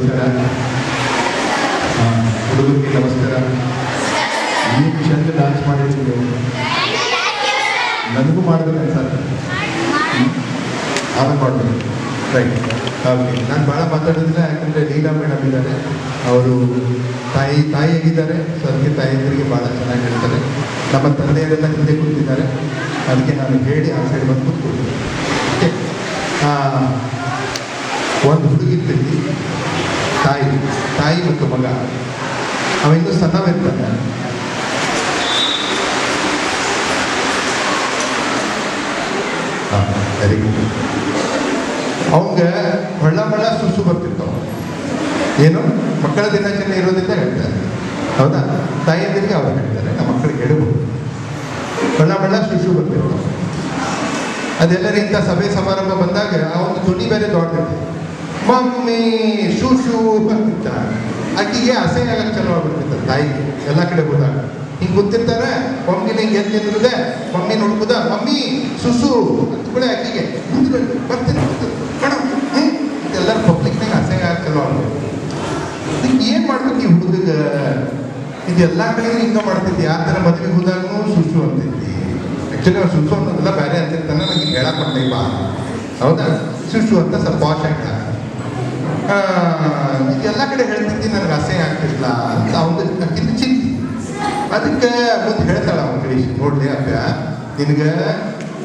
ನಮಸ್ಕಾರ. ಹುಡುಗರಿಗೆ ನಮಸ್ಕಾರ. ನೀವು ಚಂದ ಡಾನ್ಸ್ ಮಾಡಿರ್ತೀವಿ. ನನಗೂ ಮಾಡ್ಬೇಕು ಅನ್ಸತ್ತೆ ಆಮೇಲೆ ಮಾಡ್ಬೇಕು ರೈಟ್ ಓಕೆ ನಾನು ಭಾಳ ಮಾತಾಡೋದಿಲ್ಲ, ಯಾಕಂದರೆ ಲೀಲಾ ಮೇಡಮ್ ಇದ್ದಾರೆ. ಅವರು ತಾಯಿ ತಾಯಿಯಾಗಿದ್ದಾರೆ ಸೊ ಅದಕ್ಕೆ ತಾಯಿಯಂದರಿಗೆ ಭಾಳ ಚೆನ್ನಾಗಿ ಹೇಳ್ತಾರೆ. ನಮ್ಮ ತಂದೆಯರೆಲ್ಲ ಹಿಂದೆ ಕೂತಿದ್ದಾರೆ. ಅದಕ್ಕೆ ನಾನು ಹೇಳಿ ಆ ಸೈಡ್ ಬಂದು ಕೂತ್ಕೊಳ್ತೀನಿ. ಒಂದು ಹುಡುಗಿರ್ತೈತಿ ತಾಯಿ ತಾಯಿ ಮತ್ತು ಮಗ ಅವ ಇನ್ನೂ ಸಣ್ಣವಿರ್ತಾನೆ ವೆರಿ ಗುಡ್ ಅವಂಗ ಹೊಳ್ಳ ಮಳ್ಳ ಸುಸು ಬರ್ತಿರ್ತಾವ ಏನು ಮಕ್ಕಳ ದಿನಾಚರಣೆ ಇರೋದ್ರಿಂದ ಹೇಳ್ತಾರೆ ಹೌದಾ ತಾಯಿಯಂದಿರಿಗೆ ಅವ್ರು ಹೇಳ್ತಾರೆ ನಮ್ಮ ಮಕ್ಕಳಿಗೆ ಹೇಳಬಹುದು ಹೊಳ್ಳ ಮಳ್ಳ ಸುಸು ಬರ್ತಿರ್ತಾವ ಅದೆಲ್ಲರ ಇಂಥ ಸಭೆ ಸಮಾರಂಭ ಬಂದಾಗ ಆ ಒಂದು ಧ್ವನಿ ಬೇರೆ ದೊಡ್ಡದಿದೆ ಮಮ್ಮಿ ಶೂಶು ಅಂತಿದ್ದ ಆಕೆಗೆ ಅಸಹ್ಯ ಚಲೋ ಆಗ್ಬಿಡ್ತಿತ್ತು. ತಾಯಿಗೆ ಎಲ್ಲ ಕಡೆ ಹೋದಾಗ ಹಿಂಗೆ ಗೊತ್ತಿರ್ತಾರೆ ಮಮ್ಮಿನ ಹಿಂಗೆ ಎಲ್ಲಿ ನಿಂತಿರುದೆ ಮಮ್ಮಿ ನೋಡ್ಬೋದ? ಮಮ್ಮಿ ಸುಸು ಅಂತ ಕೂಡ ಆಕಿಗೆ ಬರ್ತೀನಿ ಹ್ಞೂ ಎಲ್ಲರ ಪಬ್ಲಿಕ್ನಾಗ ಅಸಹ್ಯ ಆಗಕ್ಕೆ ಚಲೋ ಆಗ್ಬಿಡ್ತು. ಇದಕ್ಕೆ ಏನು ಮಾಡ್ಬೇಕು ಈ ಹುಡುಗ ಇದು ಎಲ್ಲ ಕಡೆ ಹಿಂಗೆ ಮಾಡ್ತಿದ್ದೆ. ಆ ಥರ ಮದುವೆಗೆ ಹೋದಾಗೂ ಸುಸು ಅಂತಿದ್ದಿ. ಆ್ಯಕ್ಚುಲಿ ಅವ್ರು ಸುಸು ಅನ್ನೋದೆಲ್ಲ ಬೇರೆ ಅಂತಿರ್ತಾನೆ. ನನಗೆ ಹೇಳಕ್ಕೆ ಬಾ. ಹೌದಾ? ಸುಸು ಅಂತ ಸ್ವಲ್ಪ ವಾಶ್ ಆಗ್ತಾ ಎಲ್ಲ ಕಡೆ ಹೇಳ್ತಿದ್ದಿ ನನಗೆ ಅಸಹ್ಯ ಆಗ್ತಿಲ್ಲ ಅಂತ ಅವನು ಚಿಂತಿ. ಅದಕ್ಕೆ ಮುಂದೆ ಹೇಳ್ತಾಳ ಅವನು ಕಡೆ ನೋಡ್ಲಿ ಅಪ್ಪ ನಿನಗೆ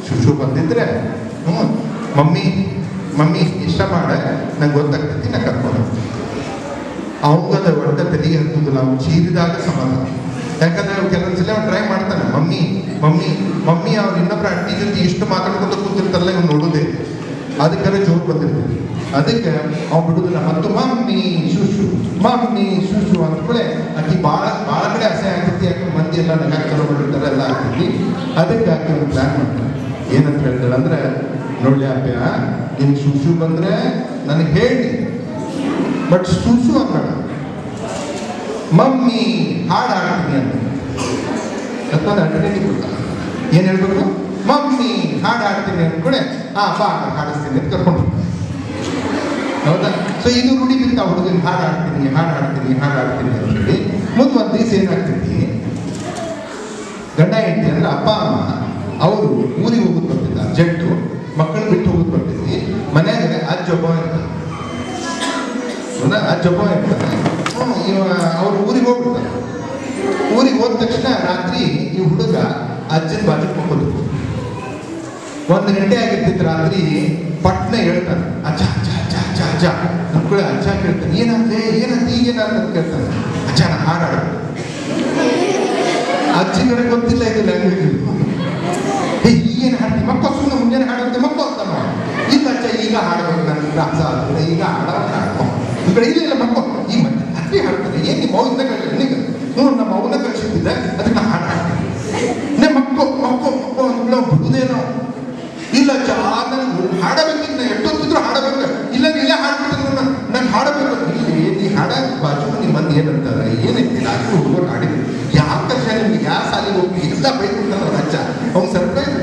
ಶುಶು ಬಂದಿದ್ರೆ, ಹ್ಞೂ, ಮಮ್ಮಿ ಮಮ್ಮಿ, ಇಷ್ಟ ಮಾಡ, ನಂಗೆ ಗೊತ್ತಾಗ್ತೈತಿ, ನಾ ಕರ್ಕೊಂಡು. ಅವಂಗದ ಒಟ್ಟ ತಲೆಗೆ ಹತ್ತುದಿಲ್ಲ, ಅವ್ನು ಚೀರಿದಾಗ ಸಮಾಧಾನ ಯಾಕಂದ್ರೆ ಕೆಲವೊಂದ್ಸಲ ಅವ್ನು ಟ್ರೈ ಮಾಡ್ತಾನೆ, ಮಮ್ಮಿ ಮಮ್ಮಿ ಮಮ್ಮಿ ಅವ್ರು ಇನ್ನೊಬ್ಬರ ಅಟ್ಟಿ ಜೊತೆ ಇಷ್ಟು ಮಾತಾಡ್ಕೊತ ಕೂತಿರ್ತಾರಲ್ಲ, ಇವ್ನು ನೋಡೋದೇ. ಅದಕ್ಕೆ ಜೋರು ಬಂದಿರ್ತೀವಿ ಅದಕ್ಕೆ ಅವ್ನು ಬಿಡುದಿಲ್ಲ. ಮತ್ತು ಮಮ್ಮಿ ಶುಶು ಮಮ್ಮಿ ಶುಶು ಅಂತ ಕೂಡ ಆಕೆ ಭಾಳ ಭಾಳ ಕಡೆ ಅಸಹ್ಯ ಆಗ್ತೈತಿ ಯಾಕೆ ಮಂದಿ ಎಲ್ಲ ನಗಾಕ್ ಚಲೋ ಮಾಡಿರ್ತಾರೆ ಎಲ್ಲ ಆಗ್ತೈತಿ ಅದಕ್ಕೆ ಆಕೆ ಒಂದು ಪ್ಲಾನ್ ಮಾಡ್ತಾರೆ ಏನಂತ ಹೇಳ್ತಾಳೆ ಅಂದ್ರೆ ನೋಡ್ಲಿ ಅಪ್ಪ ನಿನ್ ಶುಶು ಬಂದ್ರೆ ನನಗೆ ಹೇಳಿ ಬಟ್ ಶುಶು ಅನ್ನೋಣ ಮಮ್ಮಿ ಹಾಡು ಹಾಡ್ತೀನಿ ಅಂತ ಅಥವಾ ಅಲ್ಟರ್ನೇಟಿವ್ ಏನು ಹೇಳ್ಬೇಕು? ಮಮ್ಮಿ ಹಾಡು ಹಾಡ್ತೀನಿ ಅಂದ್ಕೊಂಡೆ ಹಾ, ಬಾ ಹಾಡಿಸ್ತೀನಿ ಅಂತ ಕರ್ಕೊಂಡು. ಹೌದಾ? ಸೊ ಇದು ರೂಢಿ ಹುಡುಗ ಹುಡುಗನ ಹಾಡು ಹಾಡ್ತೀನಿ ಹಾಡು ಹಾಡ್ತೀನಿ ಹಾಡು ಹಾಡ್ತೀನಿ ಅಂತ ಹೇಳಿ ಮುಂದೆ ಒಂದು ದಿವಸ ಏನಾಗ್ತೈತಿ ಗಂಡ ಹೆಂಡತಿ ಅಂದ್ರೆ ಅಪ್ಪ, ಅಮ್ಮ, ಅವರು ಊರಿಗೆ ಹೋಗೋದು ಬರ್ತಿದ್ದ ಅರ್ಜೆಂಟು ಮಕ್ಕಳು ಬಿಟ್ಟು ಹೋಗೋದು ಬರ್ತಿದ್ವಿ ಮನೆಯಾಗ ಅಜ್ಜ ಒಬ್ಬ ಇರ್ತಾನೆ ಹೌದಾ? ಅಜ್ಜ ಒಬ್ಬ ಇರ್ತಾನೆ ಇವ, ಅವ್ರು ಊರಿಗೆ ಹೋಗ್ಬಿಡ್ತಾರೆ. ಊರಿಗೆ ಹೋದ ತಕ್ಷಣ ರಾತ್ರಿ ಈ ಹುಡುಗ ಅಜ್ಜನ ಬಾಜು ಮಕ್ಕಳು ಒಂದು ಗಂಟೆ ಆಗಿರ್ತಿತ್ತು ರಾತ್ರಿ, ಪಟ್ನೆ ಹೇಳ್ತಾನೆ, ಅಜ್ಜ ಅಜ್ಜ ಅಜ್ಜ ಅಜ್ಜ ಅಜ್ಜ ಅಂದ್ಕೊಳ್ಳಿ ಅಜ್ಜ ಕೇಳ್ತಾನೆ, ಏನಂತೆ, ಏನಂತ ಈಗೇನಂತ ಕೇಳ್ತಾನೆ. ಅಜ್ಜ ನಾನು ಹಾಡಾಡ. ಅಜ್ಜಿಗಳ ಗೊತ್ತಿಲ್ಲ ಇದು ಲ್ಯಾಂಗ್ವೇಜ್ ಏ ಈಗೇನು ಹಾಡ್ತಿ? ಮಕ್ಕಳು ಸುಮ್ಮನೆ ಮುಂಜಾನೆ ಹಾಡುತ್ತೆ ಮಕ್ಕಳು ಅಂತ ಮಾಡು. ಇಲ್ಲ ಅಜ್ಜ, ಈಗ ಹಾಡಬೇಕು, ನನಗೆ ರಾಸ ಆಗ್ತದೆ ಈಗ ಹಾಡ್ಕೊ ಈ ಕಡೆ ಇಲ್ಲ ಇಲ್ಲ ಮಕ್ಕಳು, ಈ ಮತ್ತೆ ಅಜ್ಜಿ ಹಾಡ್ತಾರೆ, ಏನು ನಿಮ್ಮ ಮೌನ ಕಳಿಸಿ ನೋಡಿ ಹ್ಞೂ ನಮ್ಮ ಮೌನ ಕಳಿಸಿದ್ದಿದ್ದೆ ಅದನ್ನ ನಾ ಹಾಡು ಹಾಡ್ತೀನಿ ಮಕ್ಕಳು ಮಕ್ಕೋ ಮಕ್ಕೋ ಮಕ್ಕೋ ಅಂದ್ಬಿಟ್ಟು ಅವ್ನು. ಇಲ್ಲ ಅಜ್ಜ ನನಗೆ ಹಾಡಬೇಕಿತ್ತು ನಾ ಎಷ್ಟೊತ್ತಿದ್ರು ಹಾಡಬೇಕು ಇಲ್ಲ ನೀ ಇಲ್ಲೇ ಹಾಡ್ಬಿಟ್ಟಿದ್ರು ನಂಗೆ ಹಾಡಬೇಕು ಇಲ್ಲಿ ಹಾಡ ಬಾಜು ಮಂದಿ ಏನಂತಾರೆ? ಏನೈತಿ ರಾತ್ರಿ ಹುಡುಗರು ಆಡಿದ್ರು ಯಾವ ಕಷ್ಟ ನಿಮ್ಗೆ? ಯಾವ ಸಾಲಿಗೆ ಹೋಗಿ ಎಲ್ಲ ಬೈಕ್ ಅಜ್ಜ. ಅವ್ನು ಸರ್ಪ್ರೈಸ್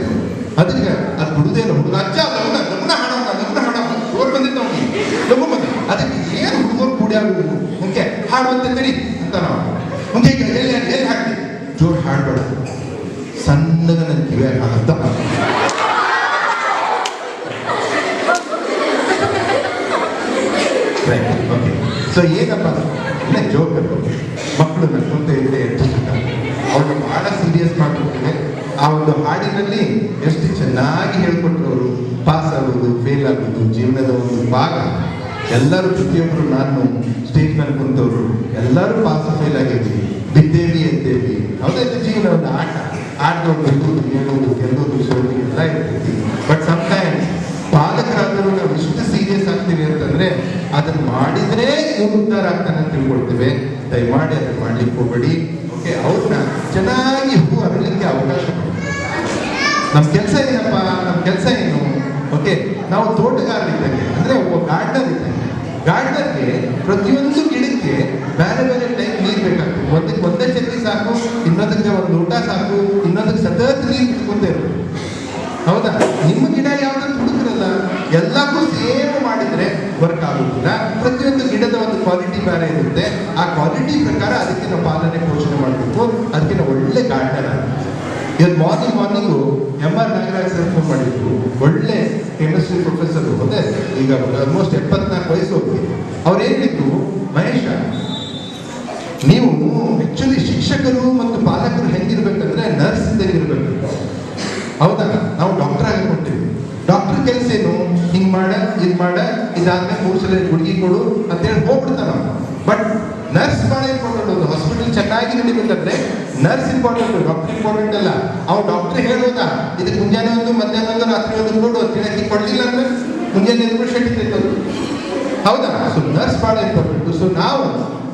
ಅದಕ್ಕೆ ಅದು ಬಿಡುದೇನು ಹುಡುಗ, ಅಜ್ಜ ಲಗ್ನ ಲಗ್ನ ಹಣ ಲಗ್ನ ಹಣ ಜೋರ್ ಬಂದಿದ್ದ ಅವ್ನಿಗೆ. ನಮ್ಮ ಬಂದ ಅದಕ್ಕೆ ಏನು ಹುಡುಗರು ಕೂಡಿ ಆಗುದು? ಮುಂಕೆ ಹಾಡುವಂತೆ ತಡಿ ಅಂತ ನಾವು ಮುಂಚೆ ಎಲ್ಲಿ ಎಲ್ಲಿ ಹಾಡ್ತಿ ಜೋರು ಹಾಡ್ಬೇಡ. ಕಿವಿಯಾಗ ಹಾಡಂತ ರೈಟ್ ಓಕೆ ಸೊ ಏನಪ್ಪ ಇಲ್ಲ ಜೋಕ್ ಮಕ್ಕಳು ನಡ್ಕೊಂತ ಇದ್ರೆ ಎಷ್ಟು ಸುಖ ಅವ್ರನ್ನ ಬಹಳ ಸೀರಿಯಸ್ ಮಾಡ್ಕೊಟ್ಟಿದೆ ಆ ಒಂದು ಹಾಡಿನಲ್ಲಿ ಎಷ್ಟು ಚೆನ್ನಾಗಿ ಹೇಳ್ಕೊಟ್ಟವರು ಪಾಸ್ ಆಗೋದು ಫೇಲ್ ಆಗೋದು ಜೀವನದ ಒಂದು ಭಾಗ. ಎಲ್ಲರೂ ಪ್ರತಿಯೊಬ್ಬರು ನಾನು ಸ್ಟೇಜ್ ಮೇಲೆ ಕುಂತವರು, ಎಲ್ಲರೂ ಪಾಸ್ ಫೇಲ್ ಆಗಿದ್ವಿ ಬಿದ್ದೇವಿ ಎದ್ದೇವಿ ಹೌದಾ ಜೀವನ ಒಂದು ಆಟ ಆಟೋದು ಹೇಳೋದು ಗೆಲ್ಲೋದು ಸೋಲು ಎಲ್ಲ ಇರ್ತೈತಿ. ಬಟ್ ಸಮ್ಟೈಮ್ಸ್ ಪಾಲಕರಾದರೂ ನಾವು ಇಷ್ಟು ಸೀರಿಯಸ್ ಆಗ್ತೀವಿ ಅಂತಂದ್ರೆ ಅದನ್ನ ಮಾಡಿದ್ರೆ ಇವ್ರು ಉದ್ಧಾರ ಆಗ್ತಾನೆ ಅಂತ ತಿಳ್ಕೊಳ್ತೇವೆ. ದಯಮಾಡಿ ಅದನ್ನ ಮಾಡ್ಲಿಕ್ಕೆ ಹೋಗ್ಬೇಡಿ. ಓಕೆ ಅವ್ರನ್ನ ಚೆನ್ನಾಗಿ ಹೂ ಅರಳಲಿಕ್ಕೆ ಅವಕಾಶ ಕೊಡಿ ನಮ್ಮ ಕೆಲಸ ಏನಪ್ಪ? ನಮ್ಮ ಕೆಲಸ ಏನು? ಓಕೆ ನಾವು ತೋಟಗಾರರಿದ್ದಂಗೆ ಅಂದ್ರೆ ಒಬ್ಬ ಗಾರ್ಡನರ್ ಇದ್ದಂಗೆ ಗಾರ್ಡನರ್ಗೆ ಪ್ರತಿಯೊಂದು ಗಿಡಕ್ಕೆ ಬೇರೆ ಬೇರೆ ಟೈಪ್ ನೀರು ಬೇಕಾಗ್ತದೆ. ಒಂದಕ್ಕೆ ಒಂದೇ ಚಟ್ನಿ ಸಾಕು, ಇನ್ನೊಂದಕ್ಕೆ ಒಂದು ಊಟ ಸಾಕು, ಇನ್ನೊಂದಕ್ಕೆ ಸತತ ನೀರು ಹೌದಾ? ನಿಮ್ಮ ಗಿಡ ಯಾವ್ದನ್ನು ಹುಡುಕಿರಲ್ಲ ಎಲ್ಲಕ್ಕೂ ಸೇಮ್ ಮಾಡಿದ್ರೆ ವರ್ಕ್ ಆಗೋದಿಲ್ಲ. ಪ್ರತಿಯೊಂದು ಗಿಡದ ಒಂದು ಕ್ವಾಲಿಟಿ ಬೇರೆ ಇರುತ್ತೆ. ಆ ಕ್ವಾಲಿಟಿ ಪ್ರಕಾರ ಅದಕ್ಕೆ ಪಾಲನೆ ಪೋಷಣೆ ಮಾಡಬೇಕು. ಅದಕ್ಕೆ ನಾವು ಒಳ್ಳೆ ಗಾರ್ಡನ್ ಇವತ್ತು morning morning M R Nagaraj sir phone ಮಾಡಿದ್ರು. ಒಳ್ಳೆ ಕೆಮಿಸ್ಟ್ರಿ ಪ್ರೊಫೆಸರ್ ಅದೇ ಈಗ ಆಲ್ಮೋಸ್ಟ್ ಎಪ್ಪತ್ನಾಲ್ಕು ವಯಸ್ಸು ಹೋಗಿ ಅವ್ರು ಮಹೇಶ, ನೀವು ಆಕ್ಚುಲಿ ಶಿಕ್ಷಕರು ಮತ್ತು ಪಾಲಕರು ಹೆಂಗಿರ್ಬೇಕಂದ್ರೆ ನರ್ಸ್ ಇರ್ಬೇಕು. ಹೌದಾ? ನಾವು ಡಾಕ್ಟರ್ ಆಗಿ ಕೊಟ್ಟಿವಿ ಡಾಕ್ಟರ್ ಕೆಲಸ ಏನು? ಹಿಂಗ್ ಮಾಡ, ಇದ್ ಮಾಡ, ಇದಾದ್ಮೇಲೆ ಮೂರು ಸಲ ಹುಡುಗಿ ಕೊಡು ಅಂತೇಳಿ ಹೋಗ್ಬಿಡ್ತಾನ ಬಟ್ ನರ್ಸ್ ಮಾಡಿ ಇಂಪಾರ್ಟೆಂಟ್ ಚೆನ್ನಾಗಿ ನಡೀಬೇಕಂದ್ರೆ ನರ್ಸ್ ಇಂಪಾರ್ಟೆಂಟ್ ಡಾಕ್ಟರ್ ಇಂಪಾರ್ಟೆಂಟ್ ಅಲ್ಲ. ಅವ್ನು ಡಾಕ್ಟರ್ ಹೇಳೋದ, ಇದಕ್ಕೆ ಮುಂಜಾನೆ ಒಂದು, ಮಧ್ಯಾಹ್ನ ಒಂದು, ರಾತ್ರಿ ಒಂದು ನೋಡು ಅಂತ ಹೇಳಕ್ಕೆ ಕೊಡ್ಲಿಲ್ಲ ಅಂದ್ರೆ ಮುಂಜಾನೆ ಎದ್ದು ಶೆಟ್ಟಿ ಹೌದಾ? ಸೊ ನರ್ಸ್ ಬಹಳ ಇಂಪಾರ್ಟೆಂಟ್ ಸೊ ನಾವು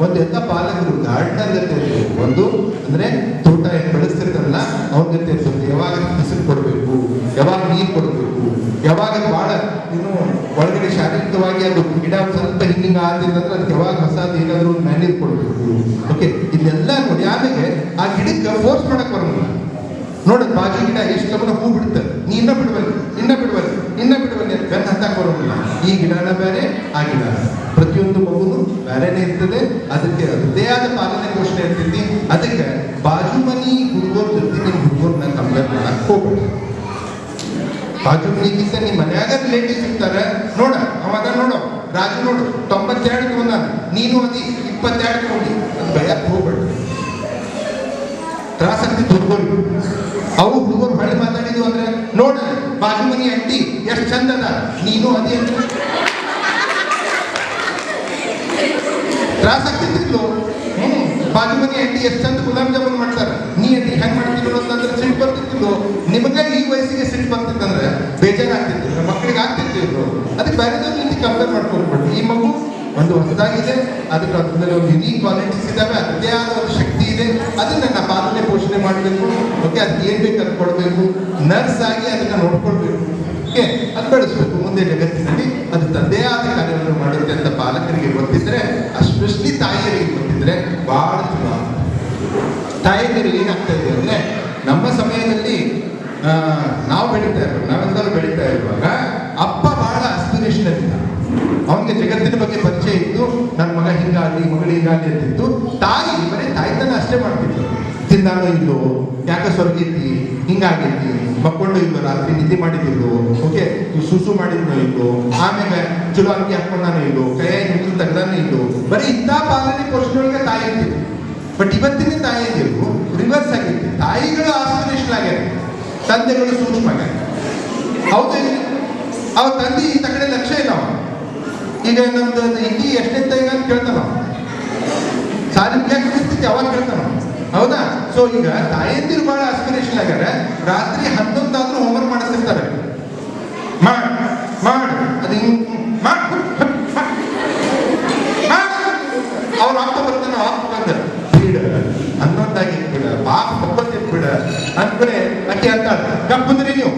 ಒಂದು ಎಲ್ಲ ಪಾಲಕರು ಗಾರ್ಡನರ್ ಜೊತೆ. ಒಂದು, ಅಂದ್ರೆ ತೋಟ ಏನು ಬೆಳೆಸ್ತಿರ್ತಾರಲ್ಲ ಅವ್ರ ಜೊತೆ ಇರ್ಬೇಕು ಯಾವಾಗ ಹಸಿರು ಕೊಡಬೇಕು, ಯಾವಾಗ ನೀರು ಕೊಡಬೇಕು, ಯಾವಾಗ ಭಾಳ ಇನ್ನು ಒಳಗಡೆ ಶಾರೀರಿಕವಾಗಿ ಅದು ಗಿಡ ಸ್ವಲ್ಪ ಹಿಂಗಿಂಗ ಆದ್ರಿಂದ ಅದಕ್ಕೆ ಯಾವಾಗ ಹೊಸದು ಏನಾದರೂ ಮ್ಯಾನೇಜ್ ಕೊಡಬೇಕು. ಓಕೆ ಇದೆಲ್ಲ ನೋಡಿ ಆಮೇಲೆ ಆ ಗಿಡಕ್ಕೆ ಫೋರ್ಸ್ ಮಾಡಕ್ ಬರೋಲ್ಲ ನೋಡ ಬಾಜು ಗಿಡ ಎಷ್ಟು ಲಗನ ಹೂ ಬಿಡುತ್ತೆ ನೀ ಇನ್ನ ಬಿಡಬಲ್ಲ, ಇನ್ನ ಬಿಡುವಲ್ಲಿ ಇನ್ನ ಬಿಡುವಲ್ಲಿ ಅಂತ ಬೆನ್ನ ಹತ್ತಾಕ್ ಬರೋದಿಲ್ಲ. ಈ ಗಿಡನ ಬೇರೆ, ಆ ಗಿಡ ಪ್ರತಿಯೊಂದು ಮಗುನು ಬೇರೆನೇ ಇರ್ತದೆ. ಅದಕ್ಕೆ ಅದೇ ಆದ ಪಾಲನೆ ಪೋಷಣೆ ಇರ್ತೈತಿ. ಅದಕ್ಕೆ ಬಾಜು ಮನಿ ಹುಡುಗೋರ್ ಜೊತೆ ನಿಮ್ ಹುಡುಗೋರ್ನ ಕಂಪೇರ್ ಮಾಡಕ್ ಹೋಗ್ಬೇಡ. ಬಾಜು ಮನಿಗಿಂತ ನಿಮ್ಮ ಮನ್ಯಾಗ ರಿಲೇಟಿವ್ ಸಿಗ್ತಾರೆ ನೋಡ, ಅವಾಗ ನೋಡು. ರಾಜು ನೋಡು ತೊಂಬತ್ತೆರಡು ತಗೊಂಡಾನ ನೀನು ಅದಿ ಇಪ್ಪತ್ತೆರಡು ತಗೊಂಡಿ ಅದು ಹೋಗ್ಬೇಡ. ತ್ರಾಸಕ್ತಿ ಹುಡುಗರು ಅವು ಹುಡುಗರು ಹೊಳ್ಳಿ ಮಾತಾಡಿದ್ವು ಅಂದ್ರೆ, ನೋಡ ಬಾಜು ಮನಿ ಅಂಟಿ ಎಷ್ಟು ಚಂದ ಅದ. ನೀನು ಅದೇ. ಅಂತ ತ್ರಾಸಕ್ತಿತ್ತು ಹ್ಮ್ ಬಾಜು ಅಂಟಿ ಎಷ್ಟು ಚಂದ ಗುಲಾಬ್ ಜಾಮೂನ್ ಮಾಡ್ತಾರೆ. ನೀ ಅಂಟಿ ಹೆಂಗ್ ಮಾಡ್ತಿದ್ರು ಅಂತಂದ್ರೆ ಸಿಟ್ಟು ಬರ್ತಿತ್ತು. ನಿಮಗೆ ಈ ವಯಸ್ಸಿಗೆ ಸಿಟ್ಟು ಬರ್ತಿತ್ತಂದ್ರೆ. ಕಂಪೇರ್ ಮಾಡ್ಕೊಂಡ್ಬಿಟ್ಟು ಈ ಮಗು ಒಂದು ಹೊಸದಾಗಿದೆ, ಅದಕ್ಕೆ ಅದರಲ್ಲಿ ಒಂದು ಯುನೀಕ್ ಕ್ವಾಲಿಟೀಸ್ ಇದ್ದಾವೆ, ಅದೇ ಆದ ಒಂದು ಶಕ್ತಿ ಇದೆ. ಅದನ್ನ ನಾವು ಪಾಲನೆ ಪೋಷಣೆ ಮಾಡಬೇಕು. ಓಕೆ ಅದಕ್ಕೆ ಏನ್ ಬೇಕು ಕೊಡಬೇಕು. ನರ್ಸ್ ಆಗಿ ಅದನ್ನ ನೋಡ್ಕೊಳ್ಬೇಕು. ಓಕೆ ಅದು ಬೆಳೆಸ್ಬೇಕು. ಮುಂದೆ ಜಗತ್ತಿನಲ್ಲಿ ಅದು ತಂದೆ ಆದ ಕಾರ್ಯವನ್ನು ಮಾಡುತ್ತೆ ಅಂತ ಪಾಲಕರಿಗೆ ಗೊತ್ತಿದ್ರೆ ಅಸ್ಪೆಷಲಿ ತಾಯಿಯರಿಗೆ ಗೊತ್ತಿದ್ರೆ ಬಹಳ ತುಂಬಾ. ತಾಯಿಯರಿಗೆ ಏನಾಗ್ತಾ ಇದೆ ಅಂದ್ರೆ, ನಮ್ಮ ಸಮಯದಲ್ಲಿ ನಾವು ಬೆಳೀತಾ ಇರ್ಬೇಕು. ನಾವೆಲ್ಲರೂ ಬೆಳೀತಾ ಇರುವಾಗ, ಅಪ್ಪ ಬಹಳ ಅಸ್ಪಿರೇಷನ್ ಇದ್ದ ಅವನಿಗೆ ಜಗತ್ತಿನ ಪರಿಚಯ ಇತ್ತು. ನನ್ನ ಮಗ ಹಿಂಗಾಗಲಿ ಮಗಳು ಹಿಂಗಾಗಲಿ ಅಂತಿತ್ತು. ತಾಯಿ, ಬರೀ ತಾಯ್ತನ ಅಷ್ಟೇ ಮಾಡ್ತಿತ್ತು ತಿಂದಾನೋ ಇಲ್ಲೋ, ಯಾಕೆ ಸ್ವರ್ಗೈತಿ? ಹಿಂಗಾಗಿತ್ತಿ ಮಕ್ಕೊಂಡು ಇಲ್ಲೋ ರಾತ್ರಿ, ನಿದ್ದೆ ಮಾಡಿದ್ದಿಲ್ಲೋ? ಓಕೆ ಸುಸು ಮಾಡಿದ್ನೋ ಇಲ್ಲೋ? ಆಮೇಲೆ ಚಲೋ ಅಂಗಿ ಹಾಕೊಂಡಾನೋ ಇಲ್ಲೋ? ಕೈಯಾಗಿ ಹಿಡಿದು ತೆಗ್ದಾನೋ ಇಲ್ಲೋ? ಬರೀ ಇಂಥ ಪಾಲನೆ ಪೋಷಣೆಯೊಳಗೆ ತಾಯಿ ಇರ್ತಿತ್ತು ಬಟ್ ಇವತ್ತಿನ ತಾಯಿಗಳು ರಿವರ್ಸ್ ಆಗಿತ್ತು. ತಾಯಿಗಳು ಆಸ್ಪಿರೇಷನ್ ಆಗ್ಯಾರ. ತಂದೆಗಳು ಸೂಕ್ಷ್ಮ ಆಗ್ಯಾರ. ಹೌದು ಅವ್ರ ತಂದೆ ಈ ತಗಡೆ ಲಕ್ಷ್ಯ ಇಲ್ಲ ಈಗ ನಮ್ದು ಇಂಗಿ ಎಷ್ಟೆತ್ತ ಈಗ ಅಂತ ಕೇಳ್ತಾನ ಸಾಲಿ ಯಾಕೆ ಅವಾಗ ಕೇಳ್ತಾನ ಹೌದಾ? ಸೊ ಈಗ ತಾಯಂದಿರು ಬಹಳ ಆಸ್ಪಿರೇಷನ್ ಆಗ್ಯಾರ. ರಾತ್ರಿ ಹನ್ನೊಂದಾದ್ರೂ ಹೋಮ್ವರ್ಕ್ ಮಾಡಿಸ್ತಿರ್ತಾರೆ. ಮಾಡ್ ಮಾಡ್, ಅದು ಹಿಂಗ್, ಮಾಡ್ ಅವ್ರ ಅಪ್ಪ ಬರ್ತಾನೆ ಅಪ್ಪ ಬಂದ. ಬಿಡ, ಹನ್ನೊಂದಾಗಿ ಬಿಡ, ಬಾಪ ಮಕ್ಕಳು ಬಿಡ. ಅಂದ್ರೆ ಅಕ್ಕಿ ಅಂತ ಕಪ್ಪಂದ್ರಿ ನೀವು.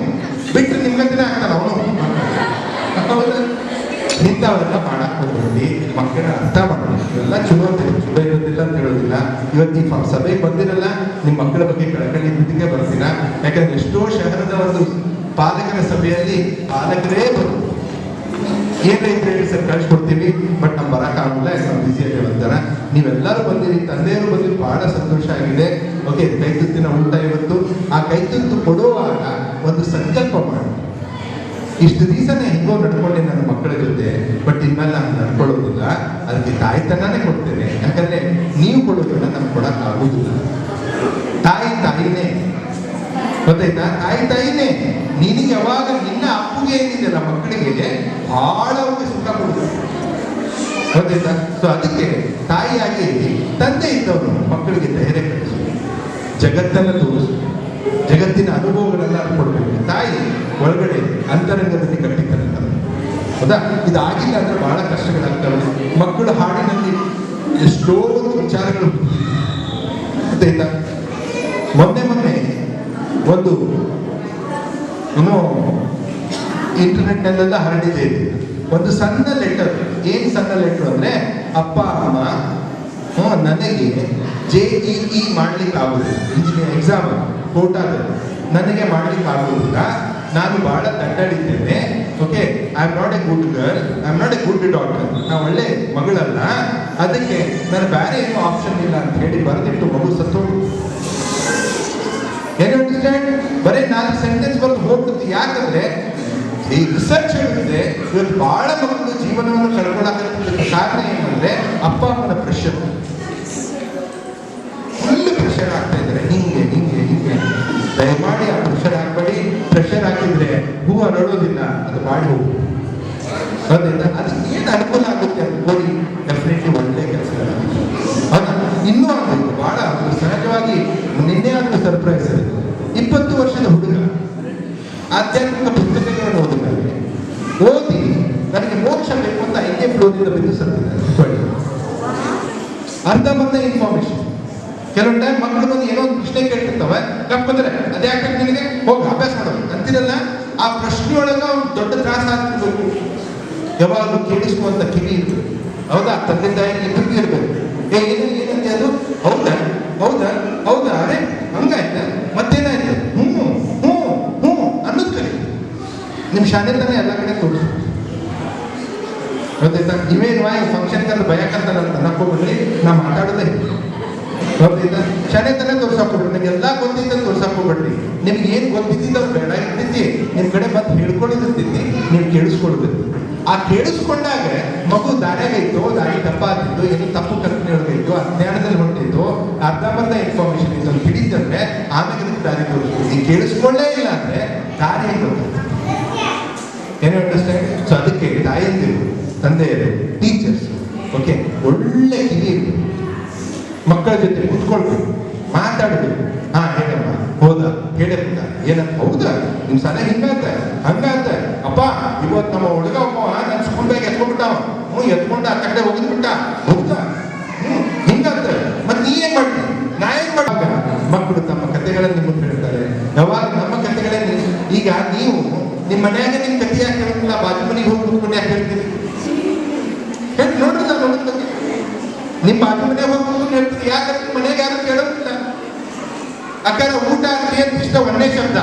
ಬಿಟ್ರೆ ನಿಮ್ಗಂತನೇ ಆಗ್ತಾನ ಅವನು. ಇಂಥವೆಲ್ಲ ಮಾಡಕ್ ಹೋಗ್ಬೇಡಿ ಮಕ್ಕಳ ಅರ್ಥ ಮಾಡ್ಬೇಕು ಎಲ್ಲ ಚಲೋ ಚಲೋ ಇರೋದಿಲ್ಲ ಅಂತ ಹೇಳೋದಿಲ್ಲ. ಇವತ್ತು ನೀವು ಸಭೆಗೆ ಬಂದಿರಲ್ಲ, ನಿಮ್ಮ ಮಕ್ಕಳ ಬಗ್ಗೆ ಕಳಕಳಿ ಇದ್ದಕ್ಕೆ ಬರ್ತೀರಾ? ಯಾಕಂದ್ರೆ ಎಷ್ಟೋ ಶಹರದ ಒಂದು ಪಾಲಕರ ಸಭೆಯಲ್ಲಿ ಪಾಲಕರೇ ಬರು ಏನೈತೆ ಹೇಳಿ ಸರ್ ಕಳಿಸ್ಕೊಡ್ತೀವಿ? ಬಟ್ ನಮ್ ಬರಕ್ಕಾಗಲ್ಲ ಯಾಕಂದ್ರೆ ಬಿಸಿ ಆಗಿ ಹೇಳ್ತಾರ ನೀವೆಲ್ಲರೂ ಬಂದಿರಿ, ತಂದೆಯವರು ಬಂದಿರಿ ಬಹಳ ಸಂತೋಷ ಆಗಿದೆ. ಓಕೆ ಕೈತುತ್ತಿನ ಊಟ ಇವತ್ತು. ಆ ಕೈತುತ್ತು ಕೊಡುವಾಗ ಒಂದು ಸಂಕಲ್ಪ ಮಾಡಿ. ಇಷ್ಟು ದಿವಸನೇ ಹೆಂಗೋ ನಡ್ಕೊಂಡೆ ನನ್ನ ಮಕ್ಕಳ ಜೊತೆ ಬಟ್ ಇನ್ಮೇಲೆ ನಾನು ನಡ್ಕೊಳ್ಳೋದಿಲ್ಲ ತಾಯ್ತನನೇ ಕೊಡ್ತೇನೆ ಯಾಕಂದ್ರೆ ನೀವು ಕೊಡೋದನ್ನ ನಮ್ಗೆ ಕೊಡಕ್ ಆಗುದಿಲ್ಲ ತಾಯಿ ತಾಯಿನೇ. ಗೊತ್ತಾಯ್ತಾ? ತಾಯಿ ತಾಯಿನೇ. ನೀನು ಯಾವಾಗ ನಿನ್ನ ಅಪ್ಪುಗೆ ಏನಿದೆಯಲ್ಲ ಮಕ್ಕಳಿಗೆ, ಬಹಳ ಸುಖ ಕೊಡುತ್ತೆ. ಗೊತ್ತಾಯ್ತಾ? ಸೊ ಅದಕ್ಕೆ ತಾಯಿಯಾಗಿ ತಂದೆ ಇದ್ದವನು ಮಕ್ಕಳಿಗೆ ಧೈರ್ಯ ಕಲಿಸು ಜಗತ್ತನ್ನ ತೋರಿಸು. ಜಗತ್ತಿನ ಅನುಭವಗಳೆಲ್ಲ ಕೊಡ್ಬೇಕು. ತಾಯಿ ಒಳಗಡೆ ಅಂತರಂಗದಲ್ಲಿ ಕಟ್ಟಿದ್ದಾರೆ ಹೌದಾ ಇದಾಗಿಲ್ಲ ಅಂದ್ರೆ ಬಹಳ ಕಷ್ಟಗಳಾಗ್ತವೆ. ಮಕ್ಕಳು ಹಾಡಿನಲ್ಲಿ ಎಷ್ಟೋ ವಿಚಾರಗಳು ಗೊತ್ತಾಯ್ತಾ ಮೊನ್ನೆ ಮೊನ್ನೆ ಒಂದು, ಏನು ಇಂಟರ್ನೆಟ್ನಲ್ಲೆಲ್ಲ ಹರಡಿದೆ ಒಂದು ಸಣ್ಣ ಲೆಟರ್ ಏನ್ ಸಣ್ಣ ಲೆಟರ್ ಅಂದ್ರೆ, ಅಪ್ಪ, ಅಮ್ಮ ನನಗೆ ಜೆ ಇ ಇ ಮಾಡ್ಲಿಕ್ಕೆ ಆಗುದಿಲ್ಲ ಇಂಜಿನಿಯರ್ ಎಕ್ಸಾಮ್ ಕೋಟಾದ ನನಗೆ ಮಾಡ್ಲಿಕ್ಕೆ ಆಗುದಿಲ್ಲ ನಾನು ಬಹಳ ದಂಡಾಡಿದ್ದೇನೆ okay I am not a good girl I am not a good doctor ನಾವು ಒಳ್ಳೆ ಮಗಳಲ್ಲ. ಅದಕ್ಕೆ ನಾನು ಬೇರೆ ಏನೂ ಆಪ್ಷನ್ ಇಲ್ಲ ಅಂತ ಹೇಳಿ ಬರೆದಿಟ್ಟು ಮಗು ಸತ್ತು ಏನು ಅಂಡರ್ಸ್ಟ್ಯಾಂಡ್ ಬರೀ ನಾಲ್ಕು ಸೆಂಟೆನ್ಸ್ ಬರೆದು ಹೋಗ್ಬಿಡುತ್ತೆ ಯಾಕಂದ್ರೆ ಈ ರಿಸರ್ಚ್ ಹೇಳಿದ್ರೆ ಇವತ್ತು ಬಹಳ ಮಕ್ಕಳು ಜೀವನವನ್ನು ಕಳ್ಕೊಳ್ಳೋಕೆ ಕಾರಣ ಏನಂದ್ರೆ ಅಪ್ಪ ಅಮ್ಮನ ಪ್ರೆಷರ್ ಹೂ ಅರಳೋದಿಲ್ಲ ಅದು ಮಾಡಿ ಹೋಗು ಅದರಿಂದ ಅದಕ್ಕೆ ಏನು ಅನುಕೂಲ ಆಗುತ್ತೆ ಅಂತ ಕೋರಿ ಡೆಫಿನೆಟ್ಲಿ ಒಳ್ಳೆ ಕೆಲಸ ಅದು ಇನ್ನೂ ಆಗಬೇಕು ಬಹಳ ಸಹಜವಾಗಿ ನಿನ್ನೆ ಆದರೂ ಸರ್ಪ್ರೈಸ್ ಇರುತ್ತೆ ಇಪ್ಪತ್ತು ವರ್ಷದ ಹುಡುಗ, ಆಧ್ಯಾತ್ಮಿಕ ಪುಸ್ತಕಗಳನ್ನು ಓದಿದ್ದಾರೆ ಓದಿ ನನಗೆ ಮೋಕ್ಷ ಬೇಕು ಅಂತ ಐದೇ ಫ್ಲೋರಿಂದ ಬಿದ್ದು ಸತ್ತಿದ್ದಾರೆ ಅರ್ಧ ಬಂದ ಇನ್ಫಾರ್ಮೇಶನ್ ಟೈಮ್ ಮಕ್ಕಳು ಏನೋ ಒಂದು ಪ್ರಶ್ನೆ ಕೇಳ್ತಿರ್ತವೆ. ತಪ್ಪಂದ್ರೆ ಅದ್ಯಾಕೆ ನಿನಗೆ? ಹೋಗಿ, ಅಭ್ಯಾಸ ಮಾಡೋದು ಅಂತಿರಲ್ಲ? ಆ ಪ್ರಶ್ನೆಯೊಳಗೆ ಅವ್ನು ದೊಡ್ಡ ತ್ರಾಸ ಆಗ್ತಿರ್ಬೇಕು. ಯಾವಾಗಲೂ ಕೇಳಿಸುವಂತ ಕಿವಿ ಇರ್ಬೇಕು. ಹೌದಾ? ತಂದೆ ತಾಯಿ ಇಬ್ಬರಿಗೂ ಇರ್ಬೇಕು. ಏ ಏನು ಏನಂತೆ ಅದು ಹೌದಾ? ಹೌದಾ? ಹೌದಾ? ಅರೆ, ಹಂಗಾಯ್ತ? ಮತ್ತೇನಾಯ್ತು? ಹ್ಞೂ ಹ್ಞೂ ಹ್ಞೂ ಅನ್ನೋದು ಕಲಿ. ನಿಮ್ಮ ಶಾಲೆಯಿಂದನೇ ಎಲ್ಲ ಕಡೆ ತೋರಿಸು ಗೊತ್ತಾಯ್ತಾ ಇವೇನು ವಾಯ್ ಕರೆದು ಅಂತ ಅನ್ನಕ್ಕೋಗ್ಬಿಡ್ರಿ ನಾ ಮಾತಾಡೋದೇ ಗೊತ್ತಾಯ್ತಾ ಶಾಲೆ ತಾನೇ ತೋರ್ಸಕ್ ಹೋಗ್ಬಿಡ್ರಿ ನನಗೆ ಎಲ್ಲ ಗೊತ್ತಿದ್ದ ತೋರ್ಸಕ್ ಹೋಗ್ಬಿಡ್ರಿ ನಿಮ್ಗೆ ಏನು ಗೊತ್ತಿದ್ದಿದ್ದು ಬೇಡ ಇರ್ತೈತಿ ನಿಮ್ಮ ಕಡೆ ಬಂದು ಹೇಳ್ಕೊಂಡಿರ್ತೈತಿ ನೀವು ಕೇಳಿಸ್ಕೊಳ್ಬೇಕು. ಆ ಕೇಳಿಸ್ಕೊಂಡಾಗ ಮಗು ದಾರ್ಯಾಗ ಇತ್ತು ದಾರಿ ತಪ್ಪ ಆಗ್ತಿತ್ತು ಏನು ತಪ್ಪು ಕಲ್ಪನೆ ಹೊರಟಿತ್ತು ಅಜ್ಞಾನದಲ್ಲಿ ಹೊರಟಿತ್ತು ಅರ್ಧಂಬರ್ಧ ಇನ್ಫಾರ್ಮೇಶನ್ ಇತ್ತು ಅಂತ ಹಿಡಿತಂದ್ರೆ ಆಮೇಲೆ ನಿಮ್ಗೆ ದಾರಿ ತೋರಿಸ್ಬೇಕು. ಈ ಕೇಳಿಸ್ಕೊಳ್ಳೇ ಇಲ್ಲ ಅಂದ್ರೆ ದಾರಿ ಇಲ್ಲ ಏನು ಅಂಡರ್ಸ್ಟ್ಯಾಂಡ್ ಸೊ ಅದಕ್ಕೆ ತಾಯಂದಿರು ತಂದೆಯರು ಟೀಚರ್ಸ್ ಓಕೆ ಒಳ್ಳೆ ಇರ್ಬೇಕು. ಮಕ್ಕಳ ಜೊತೆ ಕುತ್ಕೊಳ್ಬೇಕು. ಮಾತಾಡಬೇಕು. ಹಾ, ಹೇಳಮ್ಮ. ಹೋದ? ಹೇಳಪ್ಪ. ಏನಂತ ಹೌದಾ? ನಿಮ್ ಸಲ ಹಿಂಗಾತ? ಹಂಗಾತ? ಅಪ್ಪ ಇವತ್ತು ನಮ್ಮ ಹುಡುಗ ಒಬ್ಬ ನನ್ನ ಸ್ಕೂಲ್ ಬ್ಯಾಗ್ ಹ್ಞೂ, ಎತ್ಕೊಂಡ ಆ ಕಡೆ ಹೋಗಿದ್ಬಿಟ್ಟ. ಹೌದಾ? ಹ್ಞೂ, ಹಿಂಗಾತ? ಮತ್ತೆ ನೀ ಏನ್ ಮಾಡ್ತಿ? ನಾ ಏನ್ ಮಾಡುವಾಗ ಮಕ್ಕಳು ತಮ್ಮ ಕಥೆಗಳನ್ನು ನಿಮಗೆ ಹೇಳ್ತಾರೆ. ಯಾವಾಗ ನಮ್ಮ ಕಥೆಗಳೇ ಈಗ ನೀವು ನಿಮ್ಮ ಮನ್ಯಾಗ ನಿಮ್ ಕಥೆ ಯಾಕೆ ಹೇಳ್ತಿಲ್ಲ? ಬಾಜು ಮನೆಗೆ ಹೋಗಿ ಕುತ್ಕೊಂಡು ಯಾಕೆ ಹೇಳ್ತೀರಿ ಹೇಳಿ ನೋಡ್ರಲ್ಲ ನೋಡಿದ ಬಗ್ಗೆ ನಿಮ್ಮ ಪಾಠ ಮನೆಗೆ ಹೋಗಿ ಹೇಳ್ತೀನಿ ಯಾಕಂದ್ರೆ ಮನೆಗೆ ಯಾರು ಕೇಳೋದಿಲ್ಲ? ಅಕ್ಕಾರ ಊಟ ಆಗ್ರಿ ಅಂತ ಇಷ್ಟ ಒಂದೇ ಶಬ್ದ.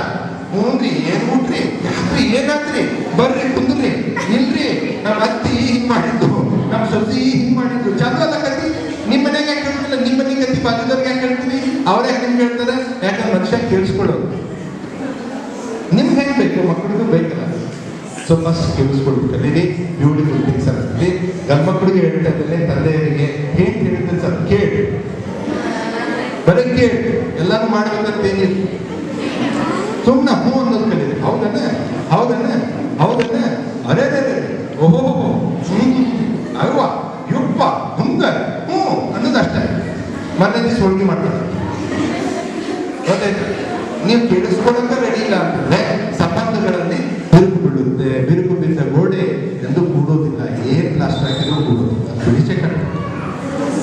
ಹ್ಞೂನ್ರಿ ಏನ್ ಊಟ್ರಿ? ಯಾಕ್ರಿ ಏನಾದ್ರಿ ಬರ್ರಿ, ಕುಂದ್ರಿ. ಇಲ್ರಿ ನಮ್ಮ ಅತ್ತಿ ಹಿಂಗ್ ಮಾಡಿದ್ದು. ನಮ್ಮ ಸೊಸಿ ಹಿಂಗ್ ಮಾಡಿದ್ದು. ಚಂದ ಅಲ್ಲ ಕತಿ ನಿಮ್ಮ ಮನೆಗೆ ಯಾಕೆ ಹೇಳ್ತಿಲ್ಲ ನಿಮ್ಮ ಮನೆ ಕತಿ ಬಾಜುದವ್ರಿಗೆ ಯಾಕೆ ಹೇಳ್ತೀವಿ ಅವ್ರ ಯಾಕೆ ಹೇಳ್ತಾರೆ? ಯಾಕಂದ್ರೆ ಮನುಷ್ಯ ಕೇಳಿಸ್ಕೊಳ್ಳೋದು. ನಿಮ್ಗೆ ಹೆಂಗ್ ಬೇಕು? ಮಕ್ಕಳಿಗೂ ಬೇಕಲ್ಲ. ಸೊ ಫಸ್ಟ್ ಕೇಳಿಸ್ಕೊಳ್ಬೇಕು ಕಲೀರಿ ಬ್ಯೂಟಿಫುಲ್ ತಂದೆಯವರಿಗೆ ಮಕ್ಕಳಿಗೆ ತಂದೆಯರಿಗೆ ಹೇಗೆ ಹೇಳಿದ್ರೆ ಸರ್? ಕೇಳಿ. ಬರೀ ಕೇಳಿ ಎಲ್ಲಾನು ಮಾಡ್ಬೇಕಂತ ಏನಿಲ್ಲ. ಸುಮ್ಮನೆ ಹೂ ಅನ್ನೋದು ಕಲೀರಿ. ಹೌದನ್ನ? ಹೌದನ್ನ? ಹೌದನ್ನ? ಅರೇ ಅರೇ ಓಹೋ ಹ್ಮ್. ಯುಪ್ಪ ಯಪ್ಪ ಹಂಗ ಹ್ಞೂ ಅನ್ನೋದು ಅಷ್ಟೇ ಮತ್ತೆ ನೀವು ಹೋಳಿಗೆ ಮಾಡ್ತಾರೆ. ಗೊತ್ತಾಯ್ತು? ನೀವು ಕೇಳಿಸ್ಕೊಳ್ಳೋಕೆ ರೆಡಿ ಇಲ್ಲ ಅಂತಂದ್ರೆ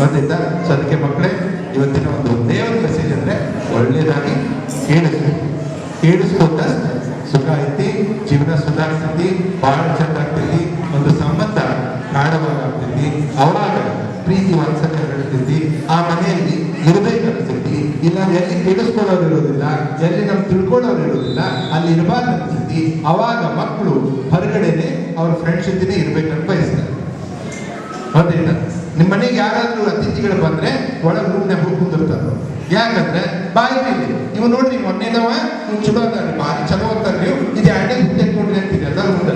ಗೊತ್ತಾಯ್ತಾ ಸೊ ಅದಕ್ಕೆ ಮಕ್ಕಳೇ, ಇವತ್ತಿನ ಒಂದು ಒಂದೇ ಒಂದು ಮೆಸೇಜ್ ಅಂದ್ರೆ ಒಳ್ಳೇದಾಗಿ ಕೇಳಿಸ್ಬೇಕು. ಕೇಳಿಸ್ಕೊಟ್ಟ ಸುಖ ಐತಿ, ಜೀವನ ಸುಧಾರಿಸ್ತೈತಿ ಭಾಳ ಚಂದ ಆಗ್ತೈತಿ, ಒಂದು ಸಂಬಂಧ ಗಾಢವಾಗಿ ಅವಾಗ ಪ್ರೀತಿ ವಾತ್ಸಲ್ಯ ನಡೆಸ್ತೈತಿ ಆ ಮನೆಯಲ್ಲಿ ಇರಬೇಕಾಗ್ತೈತಿ ಇಲ್ಲ, ಎಲ್ಲಿ ಕೇಳಿಸ್ಕೊಳ್ಳೋರು ಇರೋದಿಲ್ಲ ಎಲ್ಲಿ ನಮ್ಗೆ ತಿಳ್ಕೊಳ್ಳೋರು ಇರೋದಿಲ್ಲ ಅಲ್ಲಿ ಇರಬಾರ್ದು ಅವಾಗ ಮಕ್ಕಳು ಹೊರಗಡೆನೆ ಅವ್ರ ಫ್ರೆಂಡ್ಸ್ ಇರ್ಬೇಕಂತ ಬಯಸ್ತಾರೆ. ಹೌದೈತಾ ನಿಮ್ಮ ಮನೆಗೆ ಯಾರಾದರೂ ಅತಿಥಿಗಳು ಬಂದರೆ ಒಳಗೆ ರೂಮ್ನ ಹೋಗಿ ಕುಂದಿರ್ತಾರೆ ಯಾಕಂದ್ರೆ ಬಾಯಿ ನೀವು ನೋಡ್ರಿ ಮೊನ್ನೆದವ ನೀವು ಚಲೋ ಅದಾರಿ ಬಾರಿ ಚಲೋ ಅಂತಾರೆ ನೀವು. ಇದು ಎರಡನೇ ಹುಟ್ಟಿ ನೋಡ್ರಿ ಅಂತೀರಿ ಎಲ್ಲರೂ ಮುಂದೆ.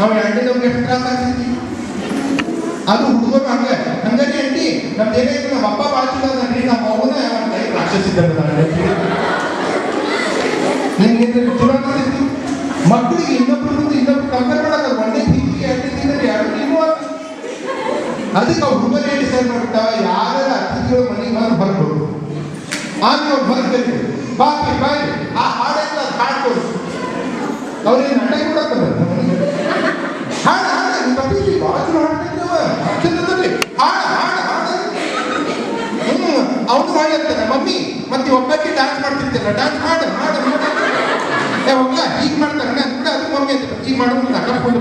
ಅವ ಎರಡನೇ ನಮ್ಗೆ ಎಷ್ಟು ತ್ರಾಸ ಆಗ್ತೈತಿ? ಅದು ಹುಡುಗ ಹಂಗ ಹಂಗಾಗಿ ಅಂಡಿ ನಮ್ದು ಏನಾಯ್ತು ನಮ್ಮ ಅಪ್ಪ ಭಾಳ ಚಲೋ ನಮ್ಮ ಅವನ ರಾಕ್ಷಸಿದ್ದಾರೆ ನಿಮ್ಗೆ ಚಲೋ ಆಗ್ತೈತಿ? ಮಕ್ಕಳಿಗೆ ಇನ್ನೊಬ್ರು ಮುಂದೆ ಇನ್ನೊಬ್ರು ಕಂಪೇರ್ ಅದಕ್ಕೆ ಅವ್ರು ಹುಡುಗರು ಹೇಳಿ ಸರ್ ಮಾಡ್ಬಿಟ್ಟಾವ ಯಾರ ಅತಿಥಿಗಳು ಮನೆಗೆ ಬಂದು ಬರ್ಬೋದು. ಆಮೇಲೆ ಅವ್ರು ಹೊರಗೆ ಬಾಪಿ ಬಾಯಿ ಆ ಹಾಡೆಲ್ಲ ಹಾಡು ಕೊಡು ಅವ್ರಿಗೆ ನಾಟಕ ಕೊಡಕ್ಕಲ್ಲ ಹಾಡು ಹಾಡು ನಿಮ್ಮ ಪತಿ ಬಾಜು ಹಾಡ್ತಿದ್ದವ ಚಂದ್ರದಲ್ಲಿ ಹಾಡು ಹಾಡು ಹಾಡು. ಹ್ಞೂ ಅವನು ಹಾಗೆ ಅಂತಾನೆ ಮಮ್ಮಿ, ಮತ್ತೆ ಒಬ್ಬಕ್ಕೆ ಡ್ಯಾನ್ಸ್ ಮಾಡ್ತಿರ್ತಿಲ್ಲ ಡ್ಯಾನ್ಸ್ ಹಾಡು ಹಾಡು ಹಾಡು. ಏ, ಒಬ್ಬ ಹೀಗೆ ಮಾಡ್ತಾರೆ ನಾನು ಕೂಡ ಅದು ಮಮ್ಮಿ ಅಂತ ಈಗ ಮಾಡೋದು ನಡ್ಕೊಂಡು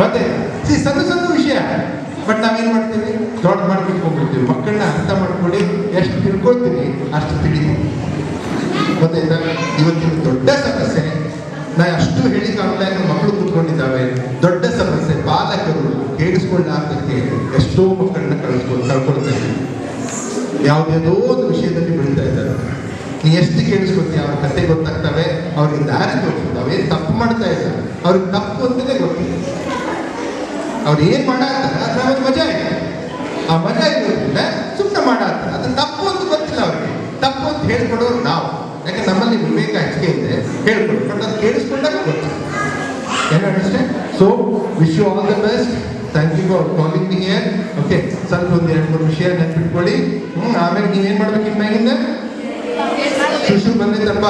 ಮತ್ತೆ ಸಿ ಸಣ್ಣ ಸಣ್ಣ ವಿಷಯ. ಬಟ್ ನಾವೇನು ಮಾಡ್ತೀವಿ? ದೊಡ್ಡ ಮಾರ್ಕೆಟ್ ಹೋಗ್ಬಿಡ್ತೀವಿ. ಮಕ್ಕಳನ್ನ ಅರ್ಥ ಮಾಡ್ಕೊಳ್ಳಿ ಎಷ್ಟು ತಿಳ್ಕೊಳ್ತೀವಿ ಅಷ್ಟು ತಿಳಿತೀವಿ ಗೊತ್ತಾಯ್ತಾ ಇವತ್ತಿನ ದೊಡ್ಡ ಸಮಸ್ಯೆ ನಾ ಅಷ್ಟು ಹೇಳಿದ ಆನ್ಲೈನ್ ಮಕ್ಕಳು ಕುತ್ಕೊಂಡಿದ್ದಾವೆ. ದೊಡ್ಡ ಸಮಸ್ಯೆ, ಪಾಲಕರು ಕೇಳಿಸ್ಕೊಳ್ಳಾರ್ದಕ್ಕೆ ಎಷ್ಟೋ ಮಕ್ಕಳನ್ನ ಕಳಿಸ್ಕೊಂಡು ಕಳ್ಕೊಳ್ತಾ ಇದ್ದೀವಿ ಯಾವುದೇದೋ ಒಂದು ವಿಷಯದಲ್ಲಿ ಬೀಳ್ತಾ ಇದ್ದಾರೆ. ನೀ ಎಷ್ಟು ಕೇಳಿಸ್ಕೊತೀಯ ಅವ್ರ ಕತೆ ಗೊತ್ತಾಗ್ತವೆ ಅವ್ರಿಗೆ ದಾರಿ ಅವೇನು ತಪ್ಪು ಮಾಡ್ತಾ ಇದ್ದಾರೆ? ಅವ್ರಿಗೆ ತಪ್ಪು ಅಂತಲೇ ಗೊತ್ತಿಲ್ಲ. ಅವ್ರು ಏನು ಮಾಡಾಕ್ತಾರೆ ಅದ್ರ ಒಂದು ಮಜಾ ಇದೆ ಆ ಮಜಾ ಇರೋದ್ರಿಂದ ಸುಮ್ಮನೆ ಮಾಡಾಕ್ತಾರೆ ಅದು ತಪ್ಪು ಅಂತ ಗೊತ್ತಿಲ್ಲ ಅವ್ರಿಗೆ. ತಪ್ಪು ಅಂತ ಹೇಳ್ಕೊಡೋರು ನಾವು. ಯಾಕೆ ನಮ್ಮಲ್ಲಿ ವಿವೇಕ ಹೆಚ್ಚಿಗೆ ಇದೆ, ಹೇಳ್ಕೊಡು. ಬಟ್ ಅದು ಕೇಳಿಸ್ಕೊಂಡಾಗ ಗೊತ್ತಿಲ್ಲ so wish you all the best thank you for calling me here okay ಸ್ವಲ್ಪ ಒಂದು ಎರಡು, ಮೂರು ವಿಷಯ ನೆನ್ಪಿಟ್ಕೊಳ್ಳಿ. ಹ್ಞೂ ಆಮೇಲೆ ನೀವೇನು ಮಾಡ್ಬೇಕು ಇನ್ನು ಮ್ಯಾಗಿಂದ? ಶಿಶು ಬಂದಿದ್ದಪ್ಪ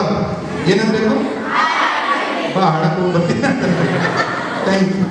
ಏನನ್ಬೇಕು ಬಾ ಹಾಡಕ್ಕೆ ಬರ್ತೀನಿ. Thank you